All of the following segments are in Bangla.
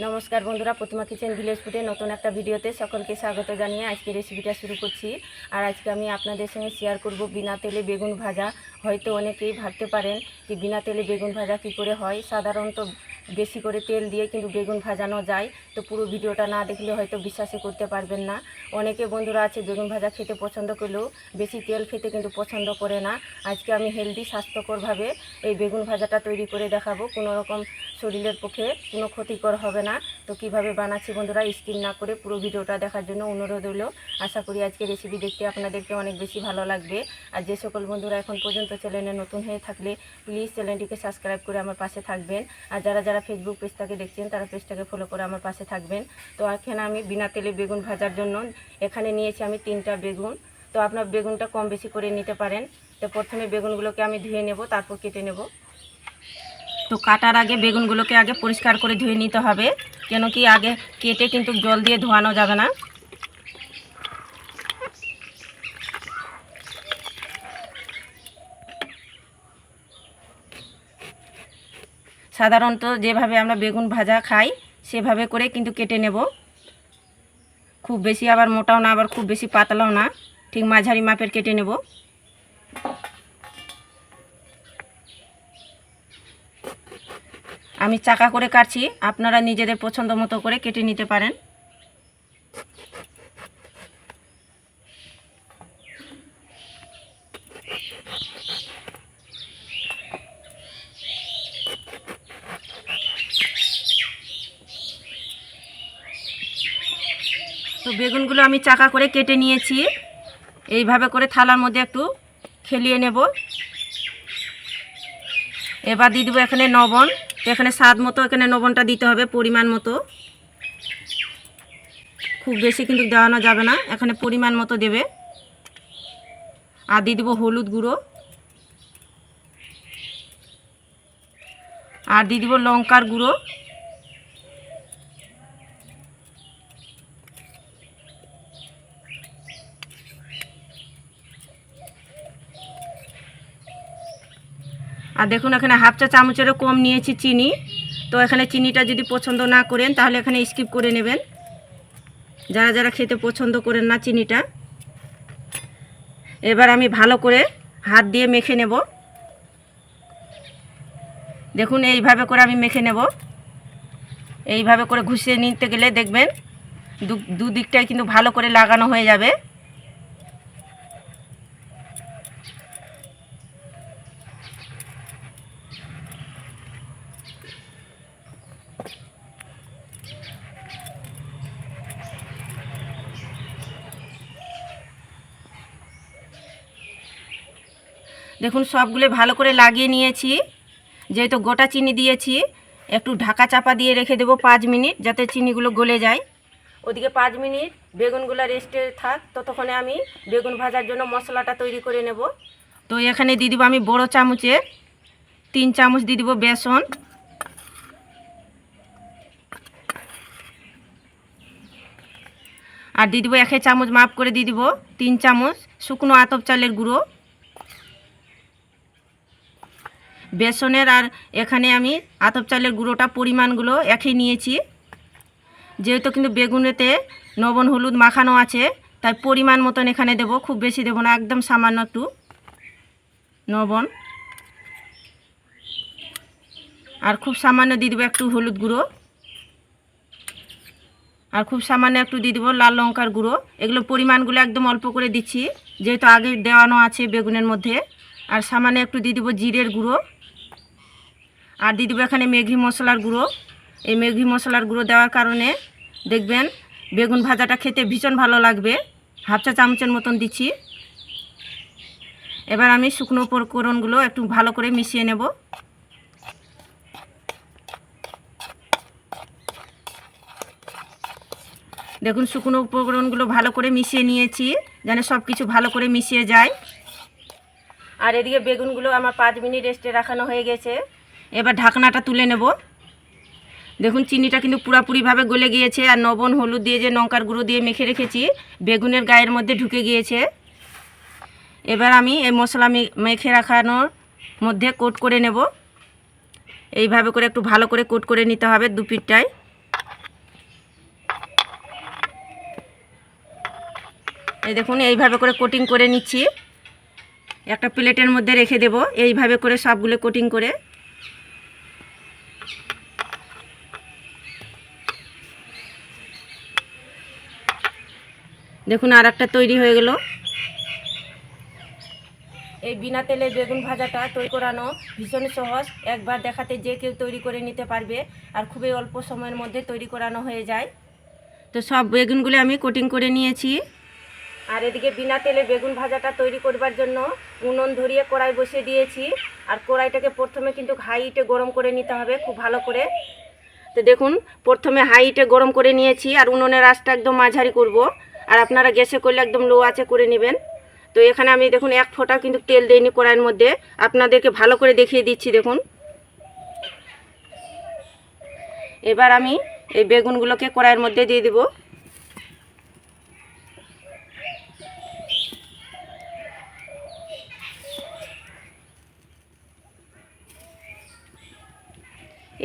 নমস্কার বন্ধুরা, প্রতিমা কিচেন ভিলেজ ফুডে নতুন একটা ভিডিওতে সকলকে স্বাগত জানিয়ে আজকে রেসিপিটা শুরু করছি। আর আজকে আমি আপনাদের সঙ্গে শেয়ার করব বিনা তেলে বেগুন ভাজা। হয়তো অনেকেই ভাবতে পারেন যে বিনা তেলে বেগুন ভাজা কি করে হয়। সাধারণত বেশি করে তেল দিয়ে কিন্তু বেগুন ভাজানো যায়। তো পুরো ভিডিওটা না দেখলে হয়তো বিশ্বাসই করতে পারবেন না। অনেকে বন্ধুরা আছে বেগুন ভাজা খেতে পছন্দ করলেও বেশি তেল খেতে কিন্তু পছন্দ করে না। আজকে আমি হেলদি স্বাস্থ্যকরভাবে এই বেগুন ভাজাটা তৈরি করে দেখাবো। কোনো রকম শরীরের পক্ষে কোনো ক্ষতিকর হবে না। তো কীভাবে বানাচ্ছি বন্ধুরা স্কিন না করে পুরো ভিডিওটা দেখার জন্য অনুরোধ হলো আশা করি আজকে রেসিপি দেখতে আপনাদেরকে অনেক বেশি ভালো লাগবে। আর যে সকল বন্ধুরা এখন পর্যন্ত চ্যানেলে নতুন হয়ে থাকলে প্লিজ চ্যানেলটিকে সাবস্ক্রাইব করে আমার পাশে থাকবেন। আর যারা যারা ফেসবুক পেজটাকে দেখছেন, তারা পেজটাকে ফলো করে আমার পাশে থাকবেন। তো এখানে আমি বিনা তেলে বেগুন ভাজার জন্য এখানে নিয়েছি আমি তিনটা বেগুন। তো আপনার বেগুনটা কম বেশি করে নিতে পারেন। তো প্রথমে বেগুনগুলোকে আমি ধুয়ে নেব, তারপর কেটে নেব। তো কাটার আগে বেগুনগুলোকে আগে পরিষ্কার করে ধুয়ে নিতে হবে, কেন কি আগে কেটে কিন্তু জল দিয়ে ধোয়ানো যাবে না। সাধারণত যেভাবে আমরা বেগুন ভাজা খাই, সেভাবে করে কিন্তু কেটে নেব। খুব বেশি আবার মোটাও না, আবার খুব বেশি পাতলাও না। ঠিক মাঝারি মাপের কেটে নেব। আমি চাকা করে কাটছি, আপনারা নিজেদের পছন্দ মতো করে কেটে নিতে পারেন। তো বেগুনগুলো আমি চাকা করে কেটে নিয়েছি। এইভাবে করে থালার মধ্যে একটু খেলিয়ে নেব। এবার দিয়ে দেবো এখানে তো এখানে স্বাদ মতো এখানে লবণটা দিতে হবে পরিমাণ মতো। খুব বেশি কিন্তু দেওয়ানো যাবে না, এখানে পরিমাণ মতো দেবে। আর দিয়ে দেবো হলুদ গুঁড়ো। আর দিয়ে দেবো লঙ্কার গুঁড়ো। আর দেখুন, এখানে হাফ চা চামচেরও কম নিয়েছি চিনি। তো এখানে চিনিটা যদি পছন্দ না করেন, তাহলে এখানে স্কিপ করে নেবেন। যারা যারা খেতে পছন্দ করেন না চিনিটা। এবার আমি ভালো করে হাত দিয়ে মেখে নেব। দেখুন, এইভাবে করে আমি মেখে নেব। এইভাবে করে ঘুষিয়ে নিতে গেলে দেখবেন দুদিকটাই কিন্তু ভালো করে লাগানো হয়ে যাবে। দেখুন, সবগুলো ভালো করে লাগিয়ে নিয়েছি। যেহেতু গোটা চিনি দিয়েছি, একটু ঢাকা চাপা দিয়ে রেখে দেবো পাঁচ মিনিট যাতে চিনিগুলো গলে যায়। ওদিকে পাঁচ মিনিট, বেগুনগুলো রেস্টে থাক, ততক্ষণে আমি বেগুন ভাজার জন্য মশলাটা তৈরি করে নেব। তো এখানে দিয়ে দেবো আমি বড়ো চামচে তিন চামচ দিয়ে দেবো বেসন। আর দিয়ে দেবো এক চামচ মাপ করে দিয়ে দেবো, তিন চামচ শুকনো আতপ চালের গুঁড়ো। বেসনের আর এখানে আমি আতপ চালের গুঁড়োটা পরিমাণগুলো একই নিয়েছি। যেহেতু কিন্তু বেগুনেতে লবণ হলুদ মাখানো আছে, তাই পরিমাণ মতন এখানে দেব, খুব বেশি দেবো না, একদম সামান্য একটু লবণ আর খুব সামান্য দিয়ে দেবো একটু হলুদ গুঁড়ো। আর খুব সামান্য একটু দিয়ে দেবো লাল লঙ্কার গুঁড়ো। এগুলো পরিমাণগুলো একদম অল্প করে দিচ্ছি, যেহেতু আগে দেওয়ানো আছে বেগুনের মধ্যে। আর সামান্য একটু দিয়ে দেবো জিরের গুঁড়ো। আর দিয়ে দেবো এখানে মেঘি মশলার গুঁড়ো। এই মেঘি মশলার গুঁড়ো দেওয়ার কারণে দেখবেন বেগুন ভাজাটা খেতে ভীষণ ভালো লাগবে। হাফ চা চামচের মতন দিচ্ছি। এবার আমি শুকনো উপকরণগুলো একটু ভালো করে মিশিয়ে নেব। দেখুন, শুকনো উপকরণগুলো ভালো করে মিশিয়ে নিয়েছি, যেন সব কিছু ভালো করে মিশিয়ে যায়। আর এদিকে বেগুনগুলো আমার পাঁচ মিনিট রেস্টে রাখানো হয়ে গেছে। এবার ঢাকনাটা তুলে নেব। দেখুন, চিনিটা কিন্তু পুরাপুরিভাবে গলে গিয়েছে আর নবন হলুদ দিয়ে যে লঙ্কার গুঁড়ো দিয়ে মেখে রেখেছি, বেগুনের গায়ের মধ্যে ঢুকে গিয়েছে। এবার আমি এই মশলা মেখে রাখানোর মধ্যে কোট করে নেব। এইভাবে করে একটু ভালো করে কোট করে নিতে হবে দুপিরটায় এই দেখুন, এইভাবে করে কোটিং করে নিচ্ছি। একটা প্লেটের মধ্যে রেখে দেব। এইভাবে করে সবগুলো কোটিং করে। দেখুন আর একটা তৈরি হয়ে গেল। এই বিনা তেলে বেগুন ভাজাটা তৈরি করানো ভীষণ সহজ। একবার দেখাতে যে কেউ তৈরি করে নিতে পারবে আর খুবই অল্প সময়ের মধ্যে তৈরি করানো হয়ে যায়। তো সব বেগুনগুলো আমি কোটিং করে নিয়েছি। আর এদিকে বিনা তেলে বেগুন ভাজাটা তৈরি করবার জন্য উনুন ধরিয়ে কড়াই বসিয়ে দিয়েছি। আর কড়াইটাকে প্রথমে কিন্তু হাইটে গরম করে নিতে হবে খুব ভালো করে। তো দেখুন প্রথমে হাইটে গরম করে নিয়েছি আর উনুনের আঁচটা একদম মাঝারি করব। আর আপনারা গ্যাসে করলে একদম লো আছে করে নেবেন। তো এখানে আমি দেখুন, এক ফোঁটা কিন্তু তেল দিইনি কড়াইয়ের মধ্যে। আপনাদেরকে ভালো করে দেখিয়ে দিচ্ছি, দেখুন। এবার আমি এই বেগুনগুলোকে কড়াইয়ের মধ্যে দিয়ে দিব।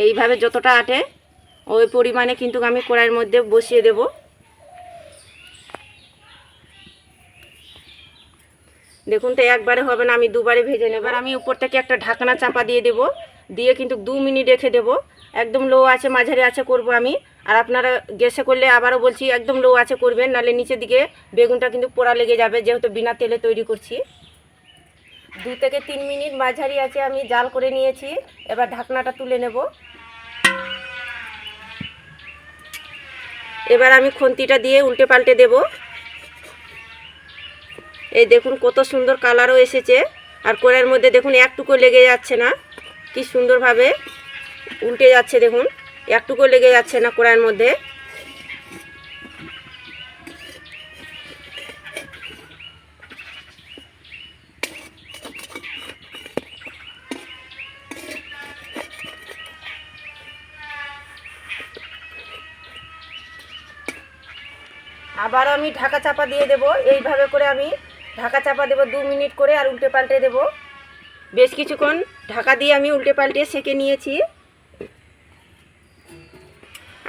এইভাবে যতটা আটে, ওই পরিমাণে কিন্তু আমি কড়াইয়ের মধ্যে বসিয়ে দেব। দেখুন তো একবারে হবে না, আমি দুবারে ভেজে নেব। আমি উপর থেকে একটা ঢাকনা চাপা দিয়ে দেব। দিয়ে কিন্তু দু মিনিট রেখে দেব। একদম লো আছে মাঝারি আছে করব আমি। আর আপনারা গ্যাসে করলে আবারও বলছি, একদম লো আছে করবেন, নাহলে নিচের দিকে বেগুনটা কিন্তু পোড়া লেগে যাবে, যেহেতু বিনা তেলে তৈরি করছি। দু থেকে তিন মিনিট মাঝারি আছে আমি জাল করে নিয়েছি। এবার ঢাকনাটা তুলে নেব। এবার আমি খুন্তিটা দিয়ে উল্টে পাল্টে দেব। এই দেখুন কত সুন্দর কালারও এসেছে। আর কড়াইয়ের মধ্যে দেখুন একটুকু লেগে যাচ্ছে না। কি সুন্দরভাবে উল্টে যাচ্ছে দেখুন। একটুকু লেগে যাচ্ছে না কড়াইয়ের মধ্যে। আবার আমি ঢাকা চাপা দিয়ে দেব। এইভাবে করে আমি ঢাকা চাপা দেব দু মিনিট করে আর উল্টে পাল্টে দেব। বেশ কিছুক্ষণ ঢাকা দিয়ে আমি উল্টে পাল্টে সেকে নিয়েছি।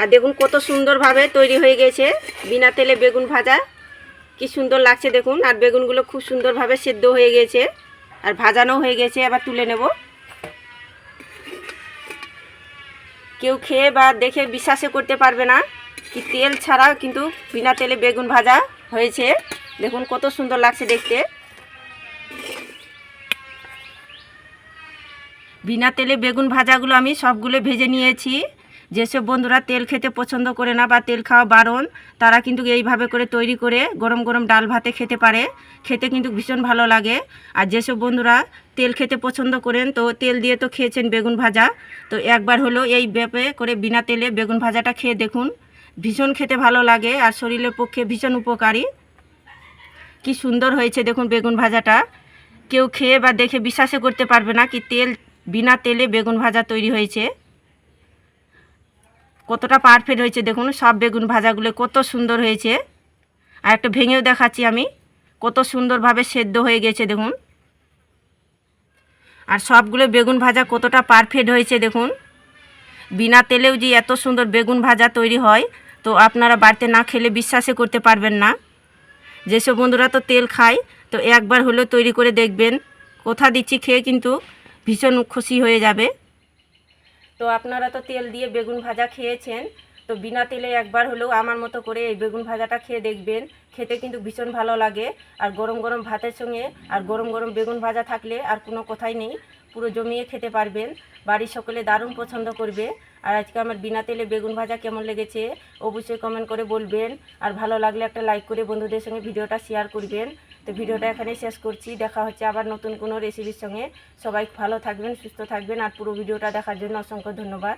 আর দেখুন কত সুন্দরভাবে তৈরি হয়ে গেছে। বিনা তেলে বেগুন ভাজা। কি সুন্দর লাগছে দেখুন। আর বেগুনগুলো খুব সুন্দরভাবে সেদ্ধ হয়ে গেছে। আর ভাজানো হয়ে গেছে আবার তুলে নেব। কেউ খেয়ে বা দেখে বিশ্বাসে করতে পারবে না। কি তেল ছাড়া কিন্তু বিনা তেলে বেগুন ভাজা হয়েছে। দেখুন কত সুন্দর লাগছে দেখতে। বিনা তেলে বেগুন ভাজাগুলো আমি সবগুলো ভেজে নিয়েছি। যেসব বন্ধুরা তেল খেতে পছন্দ করে না বা তেল খাওয়া বারণ, তারা কিন্তু এইভাবে করে তৈরি করে গরম গরম ডাল ভাতে খেতে পারে। খেতে কিন্তু ভীষণ ভালো লাগে। আর যেসব বন্ধুরা তেল খেতে পছন্দ করেন, তো তেল দিয়ে তো খেয়েছেন বেগুন ভাজা। তো একবার হলো এই ব্যাপে করে বিনা তেলে বেগুন ভাজাটা খেয়ে দেখুন। ভীষণ খেতে ভালো লাগে আর শরীরের পক্ষে ভীষণ উপকারী। কি সুন্দর হয়েছে দেখুন বেগুন ভাজাটা। কেউ খেয়ে বা দেখে বিশ্বাসে করতে পারবে না কি তেল, বিনা তেলে বেগুন ভাজা তৈরি হয়েছে। কতটা পারফেক্ট হয়েছে দেখুন, সব বেগুন ভাজাগুলো কত সুন্দর হয়েছে। আর একটা ভেঙেও দেখাচ্ছি আমি, কত সুন্দরভাবে সেদ্ধ হয়ে গেছে দেখুন। আর সবগুলো বেগুন ভাজা কতটা পারফেক্ট হয়েছে দেখুন। বিনা তেলেও যে এত সুন্দর বেগুন ভাজা তৈরি হয়, তো আপনারা বাড়িতে না খেলে বিশ্বাসে করতে পারবেন না। যেসব বন্ধুরা তো তেল খায়, তো একবার হলেও তৈরি করে দেখবেন। কোথা দিচ্ছি খেয়ে কিন্তু ভীষণ খুশি হয়ে যাবে। তো আপনারা তো তেল দিয়ে বেগুন ভাজা খেয়েছেন, তো বিনা তেলে একবার হলেও আমার মতো করে এই বেগুন ভাজাটা খেয়ে দেখবেন। খেতে কিন্তু ভীষণ ভালো লাগে। আর গরম গরম ভাতের সঙ্গে আর গরম গরম বেগুন ভাজা থাকলে আর কোনো কথাই নেই। পুরো জমিয়ে খেতে পারবেন। বাড়ির সকলে দারুণ পছন্দ করবে। আর আজকে আমার বিনা তেলে বেগুন ভাজা কেমন লেগেছে অবশ্যই কমেন্ট করে বলবেন। আর ভালো লাগলে একটা লাইক করে বন্ধুদের সঙ্গে ভিডিওটা শেয়ার করবেন। তো ভিডিওটা এখানেই শেষ করছি। দেখা হচ্ছে আবার নতুন কোনো রেসিপির সঙ্গে। সবাই ভালো থাকবেন, সুস্থ থাকবেন। আর পুরো ভিডিওটা দেখার জন্য অসংখ্য ধন্যবাদ।